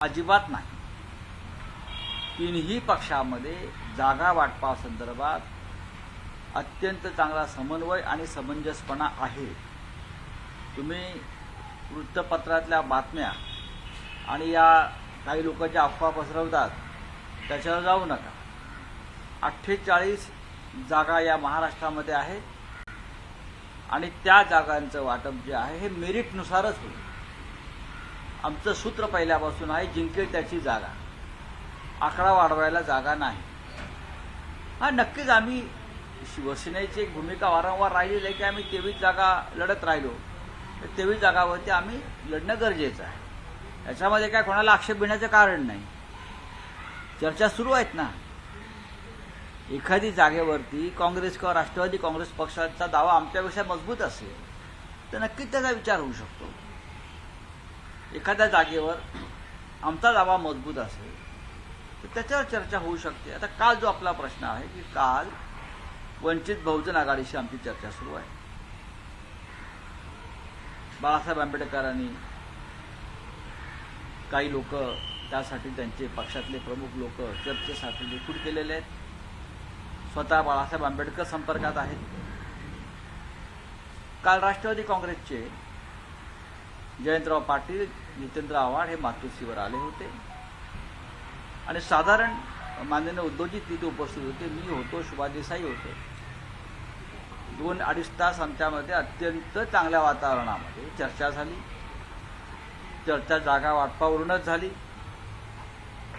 अजिबात नाही. तिन्ही पक्षामध्ये जागा वाटपासंदर्भात अत्यंत चांगला समन्वय आणि समंजसपणा आहे. तुम्ही वृत्तपत्रातल्या बातम्या आणि या काही लोक ज्या अफवा पसरवतात त्याच्यावर जाऊ नका. अठ्ठेचाळीस जागा या महाराष्ट्रामध्ये आहेत आणि त्या जागांचं वाटप जे आहे हे मेरिटनुसारच होईल. आमचं सूत्र पहिल्यापासून आहे जिंकेल त्याची जागा. आकडा वाढवायला जागा नाही. हा नक्कीच आम्ही शिवसेनेची एक भूमिका वारंवार राहिलेली आहे की आम्ही तेवीस जागा लढत राहिलो. तर तेवीस जागावरती आम्ही लढणं गरजेचं आहे. याच्यामध्ये काय कोणाला आक्षेप घेण्याचं कारण नाही. चर्चा सुरू आहेत ना. एखादी जागेवरती काँग्रेस किंवा राष्ट्रवादी काँग्रेस पक्षाचा दावा आमच्यापेक्षा मजबूत असेल तर नक्कीच त्याचा विचार होऊ शकतो. एखाद्या जागेवर आमचा दावा मजबूत असेल तर त्याच्यावर चर्चा होऊ शकते. आता काल जो आपला प्रश्न आहे की काल वंचित बहुजन आघाडीशी आमची चर्चा सुरू आहे. बाळासाहेब आंबेडकरांनी काही लोक त्यासाठी त्यांचे पक्षातले प्रमुख लोक चर्चेसाठी रिक्रूट केलेले आहेत. स्वतः बाळासाहेब आंबेडकर संपर्कात आहेत. काल राष्ट्रवादी काँग्रेसचे जयंतराव पाटील जितेंद्र आव्हाड हे मातोश्रीवर आले होते. आणि साधारण माननीय उद्योजित तिथे उपस्थित होते. मी होतो शुभादेसाई होते. दोन अडीच तास आमच्यामध्ये अत्यंत चांगल्या वातावरणामध्ये चर्चा झाली. चर्चा जागा वाटपावरूनच झाली.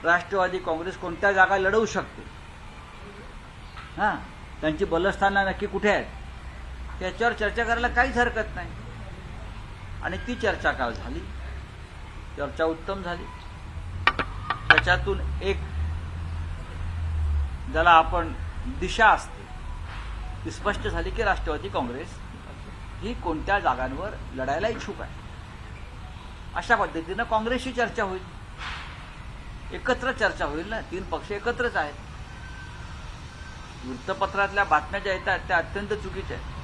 राष्ट्रवादी काँग्रेस कोणत्या जागा लढवू शकते? हां? त्यांची बलस्थानं नक्की कुठे आहेत? त्याच्यावर चर्चा करायला काहीच हरकत नाही. आणि ती चर्चा काल झाली. चर्चा उत्तम झाली. त्याच्यातून एक ज्याला आपण दिशा असते ती स्पष्ट झाली की राष्ट्रवादी काँग्रेस ही कोणत्या जागांवर लढायला इच्छुक आहे. अशा पद्धतीनं काँग्रेसची चर्चा होईल. एकत्र चर्चा होईल ना तीन पक्ष एकत्रच आहेत. वृत्तपत्रातल्या बातम्या ज्या येतात त्या अत्यंत चुकीच्या आहेत.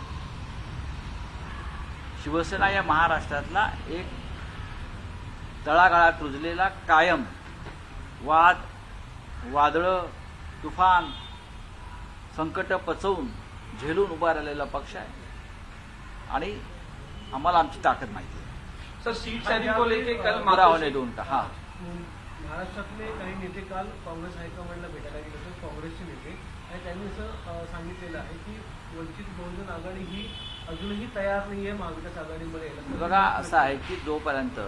शिवसेना या महाराष्ट्रातला एक तळागाळात रुजलेला कायम वाद वादळं तुफान संकट पचवून झेलून उभा राहिलेला पक्ष आहे. आणि आम्हाला आमची ताकद माहिती आहे. सर सीट को लेके कल मातोश्री दोन का हा. महाराष्ट्रातले काही नेते काल काँग्रेस हायकमांडला भेटायला गेले होते काँग्रेसचे नेते. आणि त्यांनी असं सांगितलेलं आहे की वंचित बहुजन आघाडी ही अजूनही तयार नाही आहे महाविकास आघाडीमध्ये बघा असं आहे की जोपर्यंत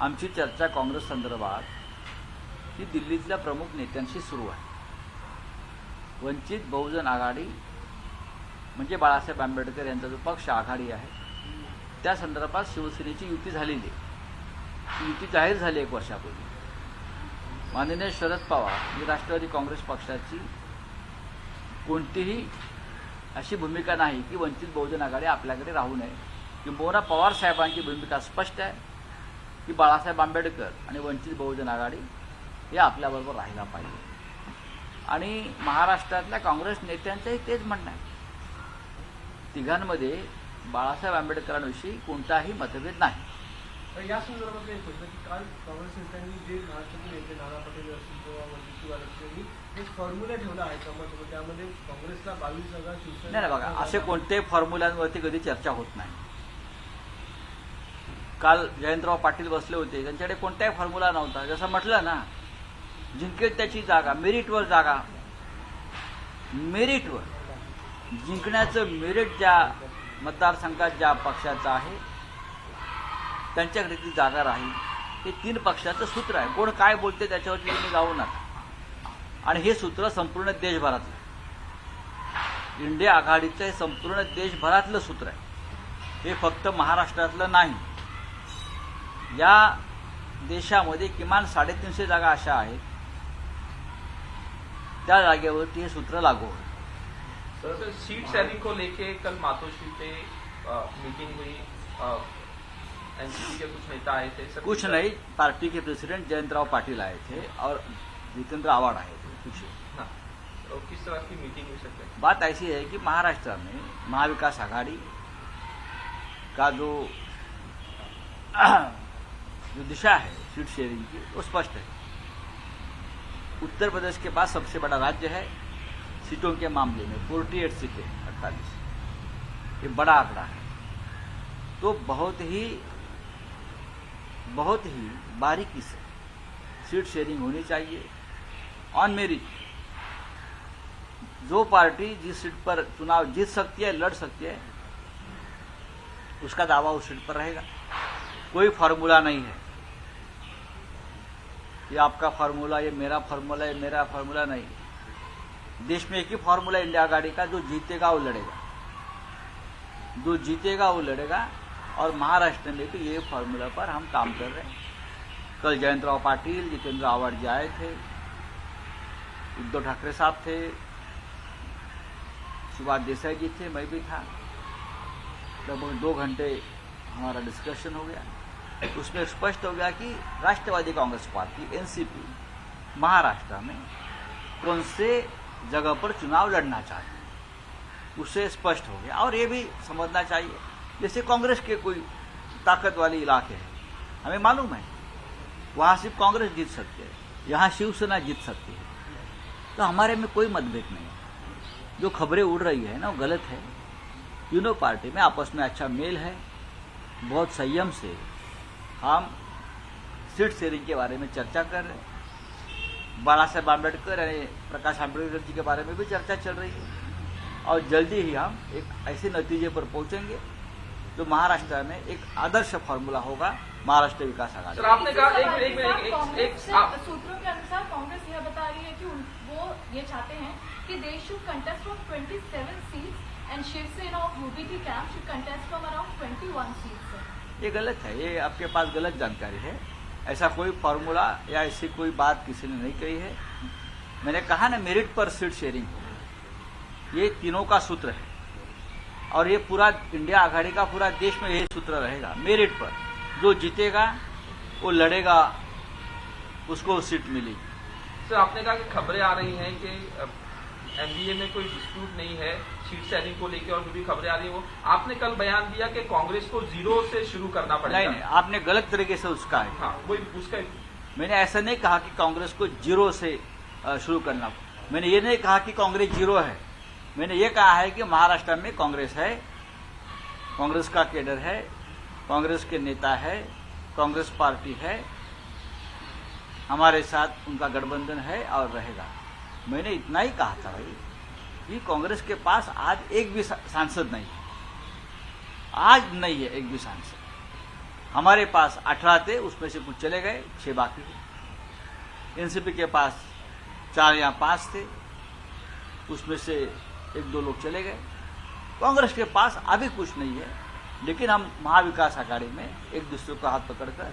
आमची चर्चा काँग्रेस संदर्भात ही दिल्लीतल्या प्रमुख नेत्यांशी सुरू आहे वंचित बहुजन आघाडी म्हणजे बाळासाहेब आंबेडकर यांचा जो पक्ष आघाडी आहे त्या संदर्भात शिवसेनेची युती झालेली आहे. ती युती जाहीर झाली एक वर्षापूर्वी. माननीय शरद पवार ही राष्ट्रवादी काँग्रेस पक्षाची कोणतीही अशी भूमिका नाही की वंचित बहुजन आघाडी आपल्याकडे राहू नये. किंबहुना पवार साहेबांची भूमिका स्पष्ट आहे की बाळासाहेब आंबेडकर आणि वंचित बहुजन आघाडी हे आपल्याबरोबर राहायला पाहिजे. आणि महाराष्ट्रातल्या काँग्रेस नेत्यांचंही तेच म्हणणं आहे. तिघांमध्ये बाळासाहेब आंबेडकरांविषयी कोणताही मतभेद नाही. तर या संदर्भात एक होतं की काल काँग्रेस नेत्यांनी जे महाराष्ट्रातील नेते नाना पटेल असतील किंवा वंचित शिवार असतील एक फॉर्म्युला ठेवला आहे कमल त्यामध्ये काँग्रेसला बावीस जागा शिवसेना नाही बघा असे कोणत्याही फॉर्म्युलांवरती कधी चर्चा होत नाही. काल जयंतराव पाटील बसले होते त्यांच्याकडे कोणताही फॉर्म्युला नव्हता. जसं म्हटलं ना जिंकेल त्याची जागा मेरिटवर जागा. मेरिटवर जिंकण्याचं मेरिट ज्या मतदारसंघात ज्या पक्षाचं आहे त्यांच्याकडे ती जागा राहील. हे तीन पक्षाचं सूत्र आहे. कोण काय बोलते त्याच्यावरती तुम्ही जाऊ नका. आणि हे सूत्र संपूर्ण देशभरातलं. इंडिया आघाडीचं हे संपूर्ण देशभरातलं सूत्र आहे. हे फक्त महाराष्ट्रातलं नाही. या देशामध्ये किमान साडेतीनशे जागा अशा आहेत. त्या जागेवरती हे सूत्र लागू होईल. सर सीट शेयरिंग को लेके कल मातोश्री पे मीटिंग हुई. एनसीपी के कुछ नेता आए थे कुछ नहीं पार्टी के प्रेसिडेंट जयंत राव पाटिल आए थे और जितेंद्र आवाड आए थे कुछ हाँ। तो किस तरह की मीटिंग हुई सकते हैं? बात ऐसी है कि महाराष्ट्र में महाविकास आघाड़ी का जो जो दिशा है सीट शेयरिंग की वो स्पष्ट है। उत्तर प्रदेश के पास सबसे बड़ा राज्य है सीटों के मामले में 48 सीटें अड़तालीस। ये बड़ा आंकड़ा है। तो बहुत ही बहुत ही बारीकी से सीट शेयरिंग होनी चाहिए। ऑन मेरिट जो पार्टी जिस सीट पर चुनाव जीत सकती है, लड़ सकती है, उसका दावा उस सीट पर रहेगा। कोई फार्मूला नहीं है। ये आपका फार्मूला, ये मेरा फार्मूला, ये मेरा फार्मूला नहीं देश में एक ही फार्मूला इंडिया गाड़ी का, जो जीतेगा वो लड़ेगा। जो जीतेगा वो लड़ेगा और महाराष्ट्र में भी ये फार्मूला पर हम काम कर रहे हैं। कल जयंतराव पाटिल, जितेंद्र आवाड़ जी आए थे, उद्धव ठाकरे साहब थे, सुभाष देसाई जी थे, मैं भी था। लगभग दो घंटे हमारा डिस्कशन हो गया। उसमें स्पष्ट हो गया कि राष्ट्रवादी कांग्रेस पार्टी एनसीपी महाराष्ट्र में कौन से जगह पर चुनाव लड़ना चाहती है उससे स्पष्ट हो गया। और ये भी समझना चाहिए जैसे कांग्रेस के कोई ताकत वाले इलाके हैं। हमें मालूम है, वहाँ सिर्फ़ कांग्रेस जीत सकती है, यहाँ शिवसेना जीत सकती है। तो हमारे में कोई मतभेद नहीं जो खबरें उड़ रही है ना, वो गलत है। तीनों पार्टी में आपस में अच्छा मेल है, बहुत संयम से हम सीट शेयरिंग के बारे में चर्चा कर रहे हैं। बाला साहेब आम्बेडकर यानी प्रकाश आम्बेडकर जी के बारे में भी चर्चा चल रही है। और जल्दी ही हम एक ऐसे नतीजे पर पहुँचेंगे। जो महाराष्ट्र में एक आदर्श फॉर्मूला होगा महाराष्ट्र विकास आघाड़ी। आपने कहा एक एक एक- एक कांग्रेस एक से- आप- सूत्रों के अनुसार कांग्रेस यह बता रही है कि वो ये चाहते हैं कि they should contest from 27 seats and Shivsena of UBT camp should contest from around 21 seats ये गलत है ये आपके पास गलत जानकारी है। ऐसा कोई फार्मूला या ऐसी कोई बात किसी ने नहीं कही है। मैंने कहा ना मेरिट पर सीट शेयरिंग ये तीनों का सूत्र है। और ये पूरा इंडिया आघाड़ी का पूरा देश में यही सूत्र रहेगा मेरिट पर। जो जीतेगा वो लड़ेगा उसको सीट मिलेगी सर आपने कहा कि खबरें आ रही हैं कि एनडीए में कोई डिस्प्यूट नहीं है सीट शेयरिंग को लेकर और जो भी खबरें आ रही है वो आपने कल बयान दिया कि कांग्रेस को ज़ीरो से शुरू करना पड़ेगा। नहीं नहीं आपने गलत तरीके से उसका है। हाँ वही उसका मैंने ऐसा नहीं कहा कि कांग्रेस को ज़ीरो से शुरू करना। मैंने ये नहीं कहा कि कांग्रेस ज़ीरो है। मैंने ये कहा है कि महाराष्ट्र में कांग्रेस है, कांग्रेस का केडर है, कांग्रेस के नेता है, कांग्रेस पार्टी है, हमारे साथ उनका गठबंधन है और रहेगा। मैंने इतना ही कहा था भाई कि कांग्रेस के पास आज एक भी सांसद नहीं है। आज नहीं है एक भी सांसद। हमारे पास अठारह थे, उसमें से कुछ चले गए, छह बाकी थे। एनसीपी के पास चार या पाँच थे, उसमें से एक दो लोग चले गए। कांग्रेस के पास अभी कुछ नहीं है लेकिन हम महाविकास आघाड़ी में एक दूसरे को हाथ पकड़कर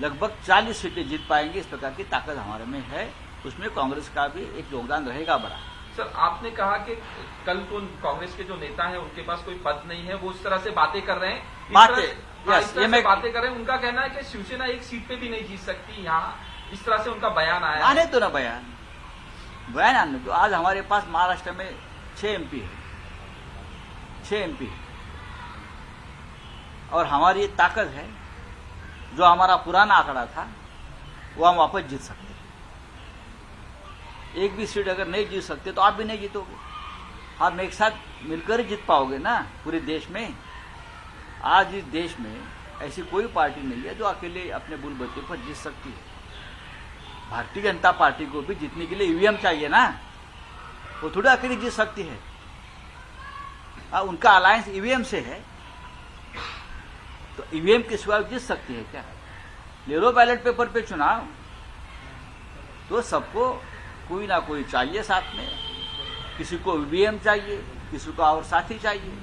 लगभग 40 सीटें जीत पाएँगे इस प्रकार की ताकत हमारे में है। उसमें कांग्रेस का भी एक योगदान रहेगा बड़ा। सर आपने कहा कि कल तो कांग्रेस के जो नेता हैं उनके पास कोई पद नहीं है वो उस तरह से बातें कर रहे हैं। बातें, तरह से- हाँ, ये मैं- बातें कर रहे हैं। उनका कहना है कि शिवसेना एक सीट पे भी नहीं जीत सकती यहाँ। इस तरह से उनका बयान आया आने तो ना बयान। बयान आने तो आज हमारे पास महाराष्ट्र में छह एमपी है छह एमपी है और हमारी ताकत है, जो हमारा पुराना आंकड़ा था, वो हम वापस जीत सकते हैं। एक भी सीट अगर नहीं जीत सकते तो आप भी नहीं जीतोगे। आप एक साथ मिलकर जीत पाओगे ना, पूरे देश में। आज इस देश में ऐसी कोई पार्टी नहीं है, जो अकेले अपने बुल बच्चे पर जीत सकती है। भारतीय जनता पार्टी को भी जीतने के लिए ईवीएम चाहिए ना। वो थोड़ा अकेले जीत सकती है। आ, उनका अलायंस ईवीएम से है। तो ईवीएम के सिवा जीत सकती है क्या? ले लो बैलेट पेपर पे चुनाव। तो सबको कोई ना कोई चाहिए साथ में। किसी को ईवीएम चाहिए किसी को और साथी चाहिए।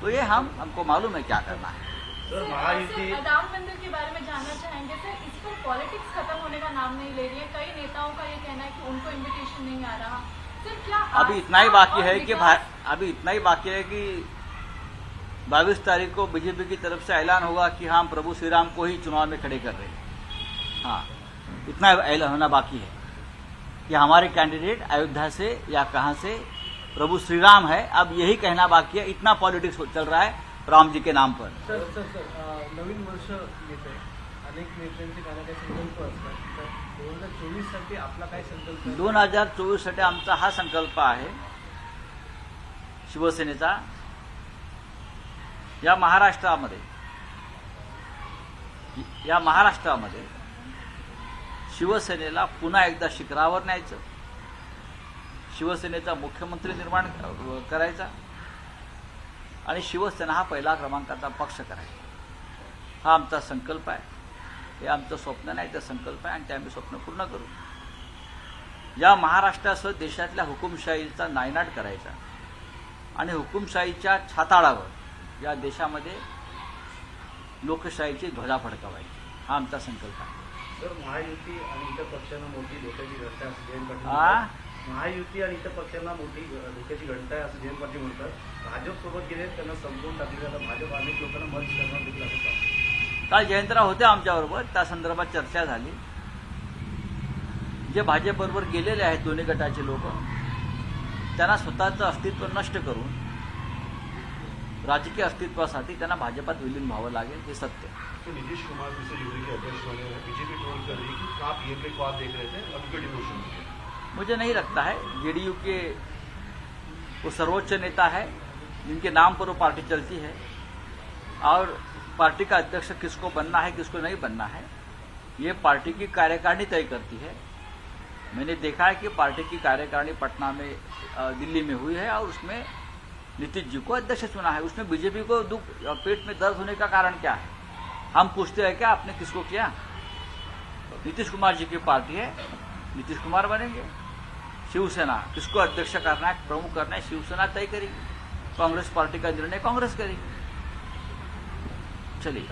तो ये हम हमको मालूम है क्या करना है। राम मंदिर के बारे में जानना चाहेंगे सर इस पर पॉलिटिक्स खत्म होने का नाम नहीं ले रही है। कई नेताओं का ये कहना है कि उनको इनविटेशन नहीं आ रहा। अभी इतना ही बाकी है कि अभी इतना ही बाकी है कि बाईस तारीख को बीजेपी की तरफ़ से ऐलान होगा कि हम प्रभु श्री राम को ही चुनाव में खड़े कर रहे हैं। हाँ इतना ऐलान होना बाकी है कि हमारे कैंडिडेट अयोध्या से या कहाँ से प्रभु श्री राम है। अब यही कहना बाकी है इतना पॉलिटिक्स चल रहा है राम जी के नाम पर। सर सर सर नवीन वर्ष येत अनेक नेत्यांचे काही ना काही संकल्प असतात. तर दोन हजार चोवीससाठी आपला काय संकल्प दोन हजार आमचा हा संकल्प आहे. शिवसेनेचा. या महाराष्ट्रामध्ये या महाराष्ट्रामध्ये शिवसेनेला पुन्हा एकदा शिखरावर न्यायचं. शिवसेनेचा मुख्यमंत्री निर्माण करायचा. आणि शिवसेना हा पहिला क्रमांकाचा पक्ष करायचा. हा आमचा संकल्प आहे. हे आमचं स्वप्न नाही ते संकल्प आहे आणि ते आम्ही स्वप्न पूर्ण करू या महाराष्ट्रासह देशातल्या हुकुमशाहीचा नायनाट करायचा आणि हुकुमशाहीच्या छाताळावर या देशामध्ये लोकशाहीची ध्वजा फडकावायची हा आमचा संकल्प आहे तर महायुती आणि इतर पक्षांना मोठी धोक्याची घंटा आहे असं जयंत पाटील आ? म्हणतात. महायुती आणि इतर पक्षांना मोठी धोक्याची आहे असं जयंत पाटील म्हणतात भाजप सोबत गेले त्यांना संपवून टाकले आता भाजप अनेक लोकांना मत करणार देखील असं. काल जयंतराव होते आमच्याबरोबर त्या संदर्भात चर्चा झाली. जे भाजपबरोबर गेलेले आहेत दोन्ही गटाचे लोक त्यांना स्वतःचं अस्तित्व नष्ट करून राजकीय अस्तित्वासाठी त्यांना भाजपात विलीन व्हावं लागेल हे सत्य. तो नीतीश कुमार जैसे यूपी के अध्यक्ष बने बीजेपी ट्रोल कर रही कि आप ये पे ख्वाब देख रहे थे अब क्यों डिमोशन गया। मुझे नहीं लगता है जेडीयू के वो सर्वोच्च नेता है जिनके नाम पर वो पार्टी चलती है। और पार्टी का अध्यक्ष किसको बनना है, किसको नहीं बनना है, ये पार्टी की कार्यकारिणी तय करती है। मैंने देखा है कि पार्टी की कार्यकारिणी पटना में दिल्ली में हुई है और उसमें नीतीश जी को अध्यक्ष चुना है। उसमें बीजेपी को दुख पेट में दर्द होने का कारण क्या है? हम पूछते हैं क्या आपने किसको किया? नीतीश कुमार जी की पार्टी है। नीतीश कुमार बनेंगे। शिवसेना, किसको अध्यक्ष करना है? प्रमुख करना है। शिवसेना तय करेगी। कांग्रेस पार्टी का निर्णय कांग्रेस करेगी। चलिए